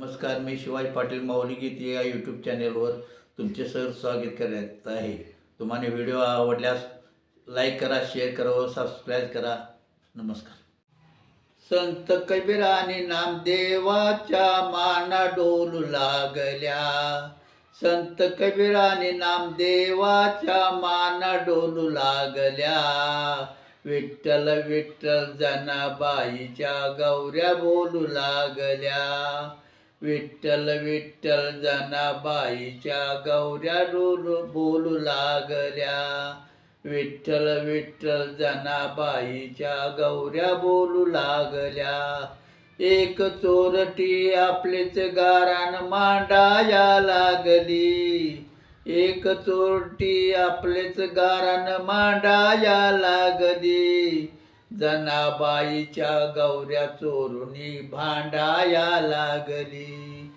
नमस्कार मी शिवाजी पाटील माऊली गीत या यूट्यूब चॅनेलवर तुमचे सर स्वागत करत आहे. तुम्हाला व्हिडिओ आवडल्यास लाईक करा शेअर करा व सबस्क्राईब करा. नमस्कार. संत कबीराने नामदेवाच्या माना डोलू लागल्या. संत कबीराने नामदेवाच्या माना डोलू लागल्या. विठ्ठल विठ्ठल जनाबाईच्या गौऱ्या बोलू लागल्या. विठ्ठल विठ्ठल जनाबाईच्या गौऱ्या रूर बोलू लागल्या. विठ्ठल विठ्ठल जनाबाईच्या गौऱ्या बोलू लागल्या. एक चोरटी आपलेच गारान मांडाया लागली. एक चोरटी आपलेच गारान मांडाया लागली. जनाबाईच्या गौऱ्या चोरुनी भांडाया लागली.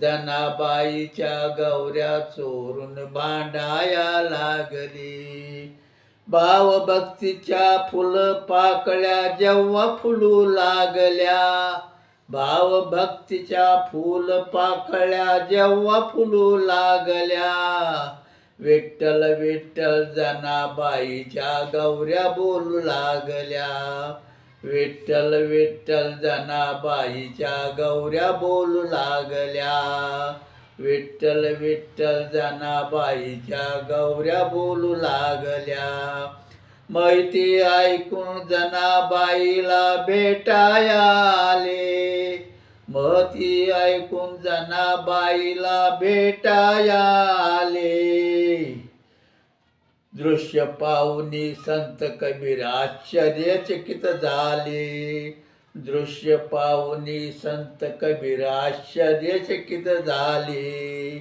जनाबाईच्या गौऱ्या चोरून भांडाया लागली. भावभक्तीच्या फुल पाकळ्या जेव्हा फुलू लागल्या. भावभक्तीच्या फुल पाकळ्या जेव्हा फुलू लागल्या. विठ्ठल विठ्ठल जनाबाईच्या गौऱ्या बोलू लागल्या. विठ्ठल विठ्ठल जनाबाईच्या गौऱ्या बोलू लागल्या. विठ्ठल विठ्ठल जनाबाईच्या गौऱ्या बोलू लागल्या. माहिती ऐकून जनाबाईला भेटाया आले. महती ऐकून जनाबाईला भेटाया आले दृश्य पाहुनी संत कबीर आश्चर्यचकित झाले. दृश्य पाहुनी संत कबीर आश्चर्यचकित झाले.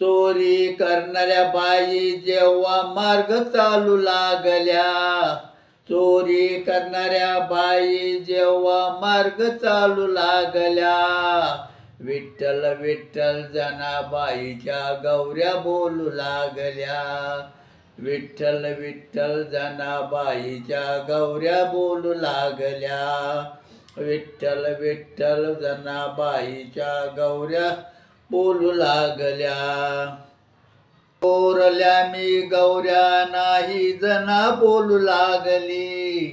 चोरी करणाऱ्या बाई जेव्हा मार्ग चालू लागल्या चोरी करणाऱ्या बाई जेव्हा मार्ग चालू लागल्या विठ्ठल विठ्ठल जनाबाईच्या गौऱ्या बोलू लागल्या. विठ्ठल विठ्ठल जनाबाईच्या गौऱ्या बोलू लागल्या. विठ्ठल विठ्ठल जनाबाईच्या गौऱ्या बोलू लागल्या. चोरल्या मी गौऱ्या नाही जना बोलू लागली.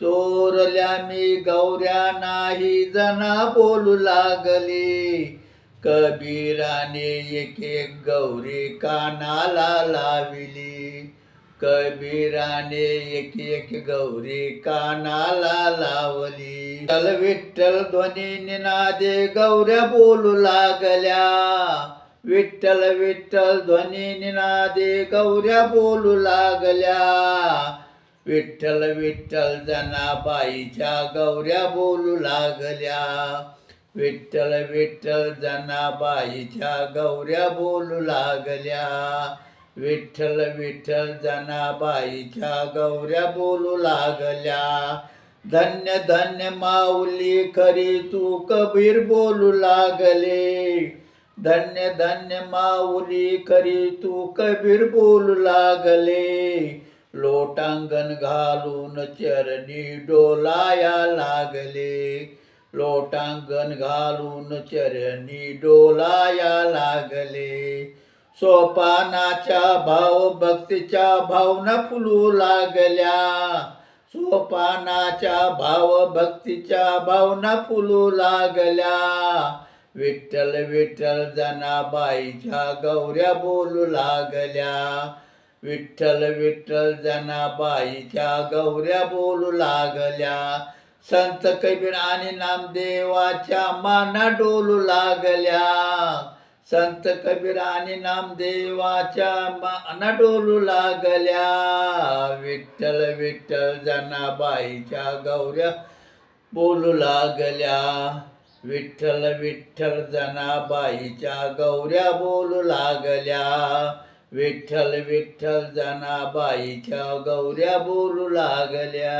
चोरल्या मी गौऱ्या नाही जना बोलू लागली. कबीराने एक एक गौरी कानाला लाविली. कबीराने एक एक गौरी कानाला लावली. विठ्ठल विठ्ठल ध्वनी निनादे गौऱ्या बोलू लागल्या. विठ्ठल विठ्ठल ध्वनी निनादे गौऱ्या बोलू लागल्या. विठ्ठल विठ्ठल जनाबाईच्या गौऱ्या बोलू लागल्या. विठ्ठल विठ्ठल जनाबाईच्या गौऱ्या बोलू लागल्या. विठ्ठल विठ्ठल जनाबाईच्या गौऱ्या बोलू लागल्या. धन्य धन्य माऊली खरी तू कबीर बोलू लागले. धन्य धन्य माऊली करी तू कबीर बोलू लागले. लोटांगण घालून चरणी डोलाया लागले. लोटांगण घालून चरणी डोलाया लागले. सोपानाच्या भाव भक्तीच्या भावना फुलू लागल्या. सोपानाच्या भाव भक्तीच्या भावना फुलू लागल्या. विठ्ठल विठ्ठल जनाबाईच्या गौऱ्या बोलू लागल्या. विठ्ठल विठ्ठल जनाबाईच्या गौऱ्या बोलू लागल्या. संत कबीर आणि नामदेवाच्या माना डोलू लागल्या. संत कबीर आणि नामदेवाच्या माना डोलू लागल्या. विठ्ठल विठ्ठल जनाबाईच्या गौऱ्या बोलू लागल्या. विठ्ठल विठ्ठल जनाबाईच्या गौऱ्या बोलू लागल्या. विठ्ठल विठ्ठल जनाबाईच्या गौऱ्या बोलू लागल्या.